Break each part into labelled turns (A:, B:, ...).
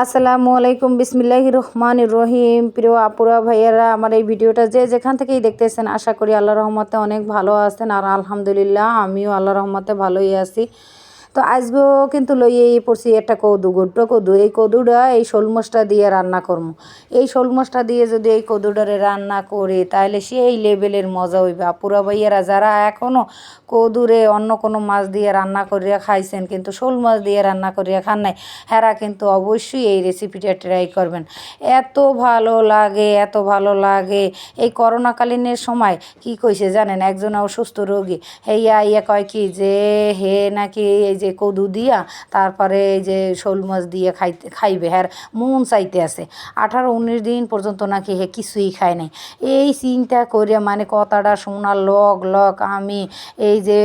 A: আসসালামু আলাইকুম, বিসমিল্লাহ রহমান রহিম। প্রিয় আপুরা, ভাইয়ারা, আমার এই ভিডিওটা যে যেখান থেকেই দেখতেছেন, আশা করি আল্লাহ রহমতে অনেক ভালো আছেন। আর আলহামদুলিল্লাহ, আমিও আল্লাহ রহমতে ভালোই আছি। তো আজকেও কিন্তু লইয়েই পড়ছি, একটা কদু গুড্ড কদু। এই কদুটা এই শোল দিয়ে রান্না করব এই শোল মাছটা দিয়ে যদি এই কদুটারে রান্না করে, তাহলে সেই লেভেলের মজা হইবে। আপুরা ভাইয়ারা যারা এখনও কদুরে অন্য কোনো মাছ দিয়ে রান্না করিয়া খাইছেন, কিন্তু শোল মাছ দিয়ে রান্না করিয়া খান নাই, হেরা কিন্তু অবশ্যই এই রেসিপিটা ট্রাই করবেন। এত ভালো লাগে, এত ভালো লাগে। এই করোনাকালীনের সময় কি কইছে জানেন? একজন অসুস্থ রোগী হেয়া ইয়া কয় কি যে, হে নাকি এই যে কদু দিয়া তারপরে এই যে শোল মাছ দিয়ে খাইতে, খাইবে, হ্যার, মন চাইতে আছে। আঠারো, উনিশ দিন পর্যন্ত নাকি হে কিছুই খায় নাই। এই চিন্তা করে মানে কথাটা শোনার লগ লগ আমি এই যে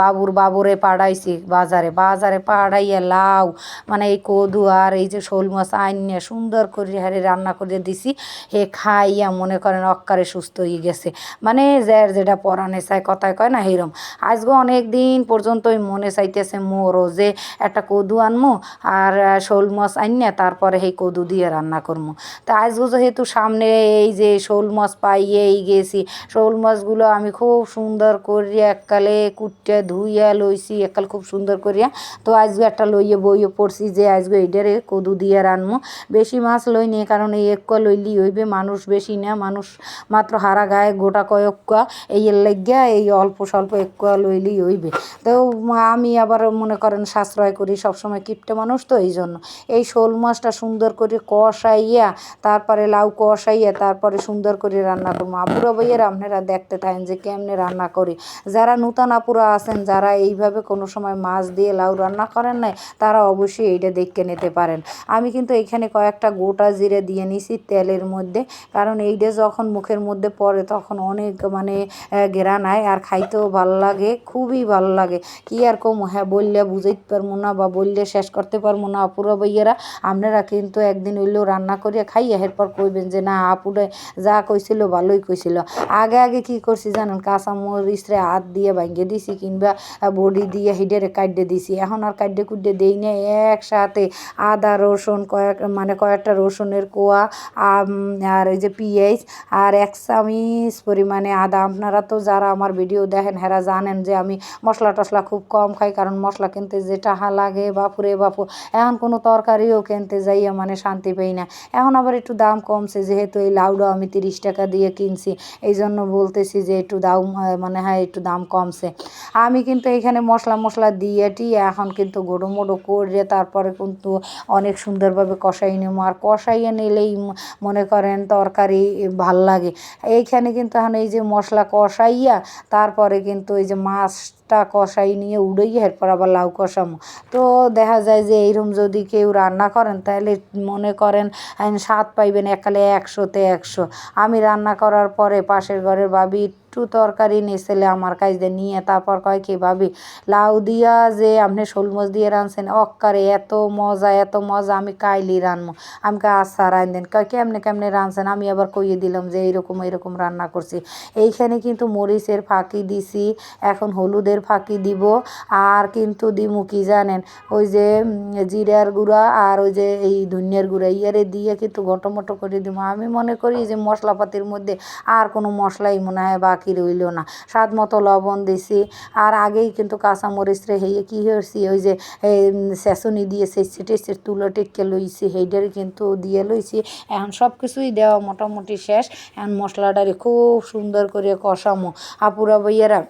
A: বাবুর বাবুরে পাড়াইছি বাজারে। বাজারে পাড়াইয়া লাউ মানে এই কদু আর এই যে শোল মাছ আইনিয়া সুন্দর করে হারে রান্না করে দিছি। হে খাইয়া মনে করেন অক্কারে সুস্থ হয়ে গেছে। মানে যার যেটা পরাণে চায় কথায় কয় না, হেরম। আজকে অনেক দিন পর্যন্তই মনে চাইতেছে মোরও যে একটা কদু আনমু আর শোল মাছ আনিয়া তারপরে সেই কদু দিয়ে রান্না করব তা আজকে যেহেতু সামনে এই যে শোল মাছ পাইয়েই গেছি, শোল মাছগুলো আমি খুব সুন্দর করিয়া এককালে কুটে ধুইয়া লইছি, এককাল খুব সুন্দর করিয়া। তো আজকে একটা লইয়ে বইয়ে পড়ছি যে আজকে এইটারে কদু দিয়ে রানমু। বেশি মাছ লই নিয়ে কারণ এই এক লইলি হইবে, মানুষ বেশি না, মানুষ মাত্র হারা গায়ে গোটা কয়েক এই লাগিয়া এই অল্প স্বল্প এক লইলি হইবে। তো আমি আবার মনে করেন সাশ্রয় করি, সবসময় কিপটে মানুষ তো এই জন্য এই শোল মাছটা সুন্দর করে কষাইয়া, তারপরে লাউ কষাইয়া, তারপরে সুন্দর করে রান্না করব। আপুরা ভাইয়েরা, আপনারা দেখতে থাকেন যে কেমনে রান্না করি। যারা নূতন আপুরা আছেন, যারা এইভাবে কোনো সময় মাছ দিয়ে লাউ রান্না করেন নাই, তারা অবশ্যই এইটা দেখে নিতে পারেন। আমি কিন্তু এখানে কয়েকটা গোটা জিরে দিয়ে নিছি তেলের মধ্যে, কারণ এইটা যখন মুখের মধ্যে পড়ে তখন অনেক মানে ঘেরান আয় আর খাইতেও ভালো লাগে, খুবই ভালো লাগে। কি আর কম হ্যাঁ বললে বুঝাইতে পারব না বা বললে শেষ করতে পারব না, আপুরা ভাইয়েরা আপনারা কিন্তু একদিন হইলেও রান্না করিয়া খাইয়া এরপর কইবেন যে, না, আপুরে যা কইছিল ভালোই কইছিল। আগে আগে কি করছি জানেন কাঁচা মরিচরে হাত দিয়ে ভাঙিয়ে দিছি কিংবা বডি দিয়ে হিডেরে কাটে দিছি। এখন আর কাটে কুটে দেই না একসাথে আদা, রসুন, কয়েক মানে কয়েকটা রসুনের কোয়া আর ওই যে পিঁয়াজ আর এক চামিচ পরিমাণে আদা। আপনারা তো যারা আমার ভিডিও দেখেন, হেরা জানেন যে আমি মশলা টশলা খুব কম খাই, কারণ মশলা কিনতে যে টাহা লাগে, বাপুরে বাপু। এখন কোনো তরকারিও কিনতে যাইয়া মানে শান্তি পাই না। এখন আবার একটু দাম কমছে, যেহেতু এই লাউডাও আমি তিরিশ টাকা দিয়ে কিনছি। এই জন্য বলতেছি যে একটু দাম মানে হ্যাঁ একটু দাম কমছে। আমি কিন্তু এখানে মশলা মশলা দিয়েটি এখন কিন্তু গোডো মোডো করে তারপরে কিন্তু অনেক সুন্দরভাবে কষাই নেব আর কষাইয়ে নিলেই মনে করেন তরকারি ভালো লাগে। এইখানে কিন্তু এখন এই যে মশলা কষাইয়া, তারপরে কিন্তু এই যে মাছটা কষাই নিয়ে উড়েই এরপর আবার লাউ কষামো। তো দেখা যায় যে এইরকম যদি কেউ রান্না করেন, তাহলে মনে করেন স্বাদ পাইবেন এককালে একশোতে একশো। আমি রান্না করার পরে পাশের ঘরের ভাবি একটু তরকারি নিয়েছিলে আমার কাছে নিয়ে তারপর কয় কি, ভাবি, লাউ দিয়া যে আপনি শোল দিয়ে রাঁধছেন, অক্কারে এত মজা এত মজা আমি কাইলি রানবো আমাকে রান দেন। কয়, কেমনে কেমনে রাঁধছেন? আমি আবার কইয়ে দিলাম যে এইরকম এইরকম রান্না করছি। এইখানে কিন্তু মরিচের ফাঁকি দিছি, এখন হলুদের ফাঁকি দিব। আর কিন্তু দিমু কি জানেন, ওই যে জিরার গুঁড়া আর ওই যে এই ধনিয়ার গুঁড়া, ইয়ারে দিয়ে কিন্তু ঘটোমটো করে দিব আমি মনে করি যে মশলাপাতির মধ্যে আর কোনো মশলাই মনে হয় বাকি রইল না। স্বাদ মতো লবণ দিছি। আর আগেই কিন্তু কাঁচামরিচ রে হেয়ে কী হয়েছি ওই যে শেষনি দিয়ে সেই টেস্টের তুলো টেকে লইছি হেডের কিন্তু দিয়ে লইছি। এখন সব কিছুই দেওয়া মোটামুটি শেষ। এখন মশলাটারে খুব সুন্দর করে কষামো। আপুরা বইয়েরা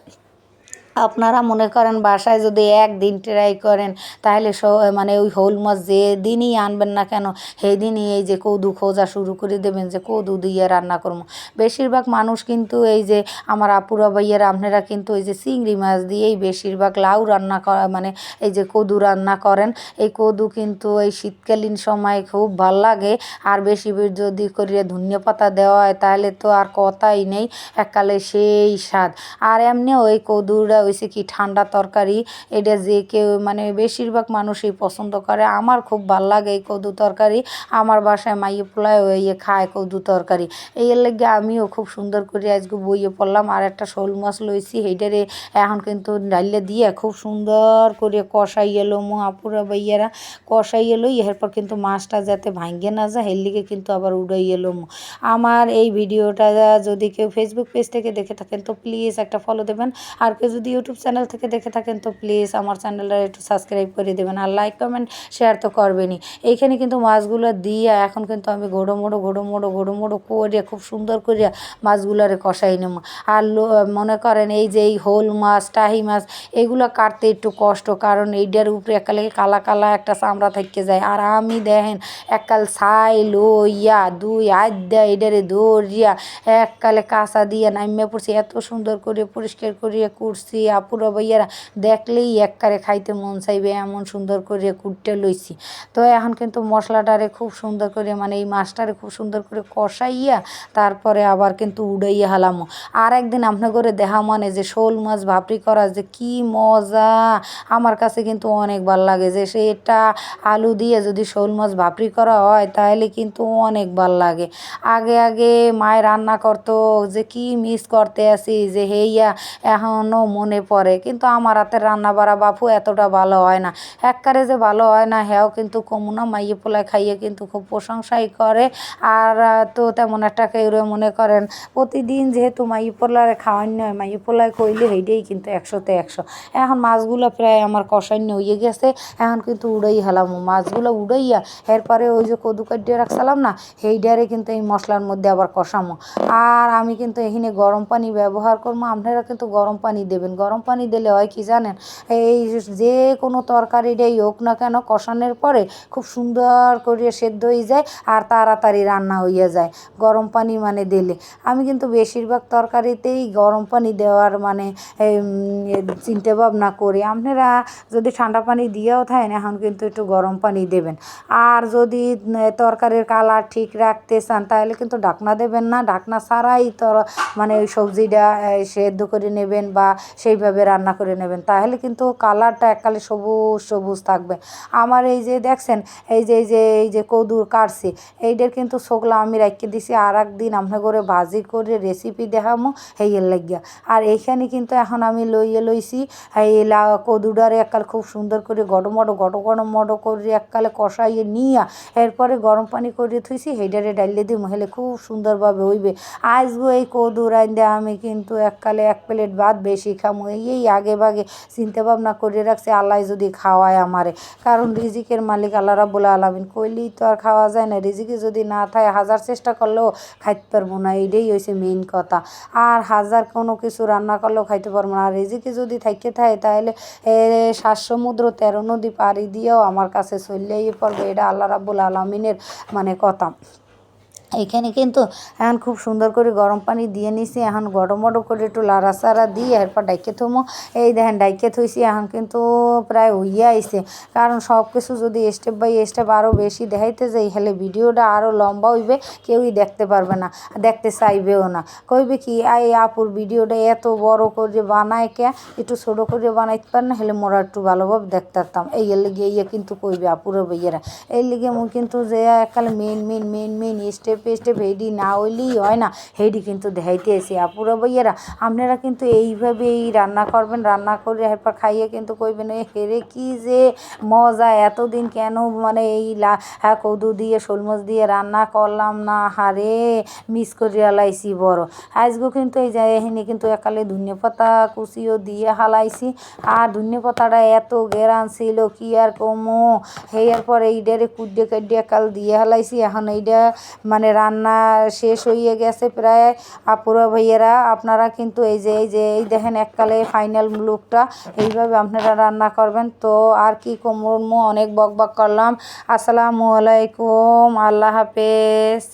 A: আপনারা মনে করেন বাসায় যদি একদিন ট্রাই করেন, তাহলে মানে ওই হোল মাছ যে দিনই আনবেন না কেন সেই দিনই এই যে কদু খোঁজা শুরু করে দেবেন যে কদু দিয়ে রান্না করব। বেশিরভাগ মানুষ কিন্তু এই যে আমার আপুরা ভাইয়েরা, আপনারা কিন্তু এই যে চিংড়ি মাছ দিয়েই বেশিরভাগ লাউ রান্না করা মানে এই যে কদু রান্না করেন। এই কদু কিন্তু এই শীতকালীন সময় খুব ভালো লাগে। আর বেশি যদি করিয়ে ধনিয়া পাতা দেওয়া হয়, তাহলে তো আর কথাই নেই, এককালে সেই স্বাদ। আর এমনিও ওই কদুরা হয়েছে কি, ঠান্ডা তরকারি, এটা যে কেউ মানে বেশিরভাগ মানুষই পছন্দ করে। আমার খুব ভালো লাগে এই কদু তরকারি। আমার বাসায় মাইয়ে পোলায় ইয়ে খায় কদু তরকারি। এই লেগে আমিও খুব সুন্দর করে আজকে বইয়ে পড়লাম। আর একটা শোল মাছ লইছি, সেইটারে এখন কিন্তু ডাইলে দিয়ে খুব সুন্দর করে কষাই এলো মহাপুরা বাইয়ারা কষাই এলো এরপর কিন্তু মাছটা যাতে ভাঙ্গে না যায় এর লিগে কিন্তু আবার উড়াই এলো আমার এই ভিডিওটা যদি কেউ ফেসবুক পেজ থেকে দেখে থাকেন, তো প্লিজ একটা ফলো দেবেন। আর কেউ যদি ইউটিউব চ্যানেল থেকে দেখে থাকেন তো প্লিজ আমার চ্যানেলটা একটু সাবস্ক্রাইব করে দেবেন আর লাইক কমেন্ট শেয়ার তো করবেনই। এইখানে কিন্তু মাছগুলো দিয়ে এখন কিন্তু আমি গোড়ো মোড়ো গোড়ো মোড়ো গোড়ো মোড়ো করে, খুব সুন্দর করে মাছগুলোরে কষাই নেব। আর মনে করেন এই যে এই হোল মাছ, টাহি মাছ, এগুলো কাটতে একটু কষ্ট, কারণ এইটার উপরে একালে কালা কালা একটা চামড়া থেকে যায়। আর আমি দেখেন এককাল ছাই, লইয়া, দুই আদ্যা এটারে দৌড়িয়া এককালে কাঁচা দিয়ে নামিয়ে পড়ছি, এত সুন্দর করে, পরিষ্কার করিয়া কুড়ছি আপুরা ভাইয়ারা দেখলেই এককারে খাইতে মন চাইবে, এমন সুন্দর করে কুটতে লইছি। তো এখন কিন্তু মশলাটারে খুব সুন্দর করে মানে এই মাছটারে খুব সুন্দর করে কষাইয়া তারপরে আবার কিন্তু উড়াইয়া হালামো। আর একদিন আপনার করে দেখা মানে যে শোল মাছ ভাপড়ি করা যে কি মজা! আমার কাছে কিন্তু অনেক ভালো লাগে যে সেটা আলু দিয়ে যদি শোল মাছ ভাপড়ি করা হয় তাহলে কিন্তু অনেক ভালো লাগে। আগে আগে মায়ে রান্না করতো, যে কি মিস করতে আসি, যে হেইয়া এখনও মনে পড়ে, কিন্তু আমার হাতের রান্না বাড়া বাপু এতটা ভালো হয় না। এককারে যে ভালো হয় না হ্যাও কিন্তু কমুনা মাইয়ে পোলায় খাইয়ে কিন্তু খুব প্রশংসাই করে। আর তো তেমন একটা কেউ মনে করেন, প্রতিদিন যেহেতু মাইয়ে পোলারে খাওয়ান নয়, মাইয়ে পোলায় কইলে সেইটাই কিন্তু একশোতে একশো। এখন মাছগুলো প্রায় আমার কষান্য হয়ে গেছে, এখন কিন্তু উড়াই হেলাম। মাছগুলো উড়াইয়া এরপরে ওই যে কদু কাটিয়ে রাখছিলাম না সেইটারে কিন্তু এই মশলার মধ্যে আবার কষামো। আর আমি কিন্তু এখানে গরম পানি ব্যবহার করব আপনারা কিন্তু গরম পানি দেবেন। গরম পানি দিলে হয় কি জানেন? এই যে কোনো তরকারিটাই হোক না কেন কষানোর পরে খুব সুন্দর করে সেদ্ধ হয়ে যায় আর তাড়াতাড়ি রান্না হইয়া যায় গরম পানি মানে দিলে। আমি কিন্তু বেশিরভাগ তরকারিতেই গরম পানি দেওয়ার মানে চিন্তা ভাবনা করি। আপনারা যদি ঠান্ডা পানি দিয়েও থাকেন, এখন কিন্তু একটু গরম পানি দেবেন। আর যদি তরকারির কালার ঠিক রাখতে চান, তাহলে কিন্তু ঢাকনা দেবেন না। ঢাকনা ছাড়াই তর মানে ওই সবজিটা সেদ্ধ করে নেবেন বা সেইভাবে রান্না করে নেবেন। তাহলে কিন্তু কালারটা এককালে সবুজ সবুজ থাকবে। আমার এই যে দেখছেন, এই যে এই যে এই যে কদুর কাটছি, এইটার কিন্তু শোকলা আমি রাখিয়ে দিছি আর একদিন আপনার করে ভাজি করে রেসিপি দেখামো, হেইয়ের লাগিয়া। আর এইখানে কিন্তু এখন আমি লইয়ে লইছি, এই কদুডারে এককাল খুব সুন্দর করে গড়মড়ো গড় গড়মড়ো করে এককালে কষাইয়ে নিয়া, এরপরে গরম পানি করে থুইছি সেইটারে ডাইলে দিই মহিলে খুব সুন্দরভাবে হইবে। আজগো এই কদু রাইন্দে আমি কিন্তু এককালে এক প্লেট ভাত বেশি খামো এই আগে ভাগে চিন্তা ভাবনা করে রাখছি, আল্লাহ যদি খাওয়ায় আমারে। কারণ রিজিকের মালিক আল্লাহ রাবুল আলমিন। কইলেই তো আর খাওয়া যায় না, রিজিকে যদি না থাকে, হাজার চেষ্টা করলেও খাইতে পারব না, এইটাই হয়েছে মেইন কথা। আর হাজার কোনো কিছু রান্না করলেও খাইতে পারব না। আর রিজিকে যদি থাকতে থাকে, তাহলে সাত সমুদ্র তেরো নদী পাড়ি দিয়েও আমার কাছে চললেই পড়বে, এটা আল্লাহ রাবুল আলমিনের মানে কথা। এখানে কিন্তু এখন খুব সুন্দর করে গরম পানি দিয়ে নিছি, এখন গরমটো করে একটু লাড়াচাড়া দিয়ে এরপর ডাইকে থমো। এই দেখেন ডাইকে থইছি, এখন কিন্তু প্রায় হইয়া আইছে। কারণ সব কিছু যদি স্টেপ বাই স্টেপ আরও বেশি দেখাইতে যাই হলে ভিডিওটা আরও লম্বা হইবে, কেউই দেখতে পারবে না, দেখতে চাইবেও না। কইবে কি এই আপুর ভিডিওটা এত বড় করে বানায় কে? একটু ছোটো করে বানাইতে পার না হলে মোরা একটু ভালোভাবে দেখতে পারতাম। এই লেগে ইয়ে কিন্তু কইবে আপুর বইয়েরা এই লিগে মুই কিন্তু যে একালে main main main main step step হেডি না হইলেই হয় না। হেডি কিন্তু দেখাইতে এসে আপুরা বইয়েরা আপনারা কিন্তু এইভাবে এই রান্না করবেন, রান্না করে এরপর খাইয়ে কিন্তু কইবেন এই হেরে কি যে মজা, এতদিন কেন মানে এই লা কদু দিয়ে শোলমচ দিয়ে রান্না করলাম না? হারে, মিস করে হালাইছি বড়। আজগো কিন্তু এই যে এখানে কিন্তু একালে ধনিয়া পাতা কুচিও দিয়ে হালাইছি। আর ধনিয়া পাতাটা এত গেরান ছিল, কি আর কমো? হেয়ার পর এইটারে কুড্ডে কাড্ডে একাল দিয়ে হালাইছি। এখন এইটা মানে রান্না শেষ হয়ে গেছে প্রায়। আপুরা ভাইয়েরা, আপনারা কিন্তু এই যে এই যে, এই দেখেন এককালে ফাইনাল লুকটা এইভাবে আপনারা রান্না করবেন। তো আর কি কোমর অনেক বকবক বক করলাম। আসসালামু আলাইকুম, আল্লাহ হাফেজ।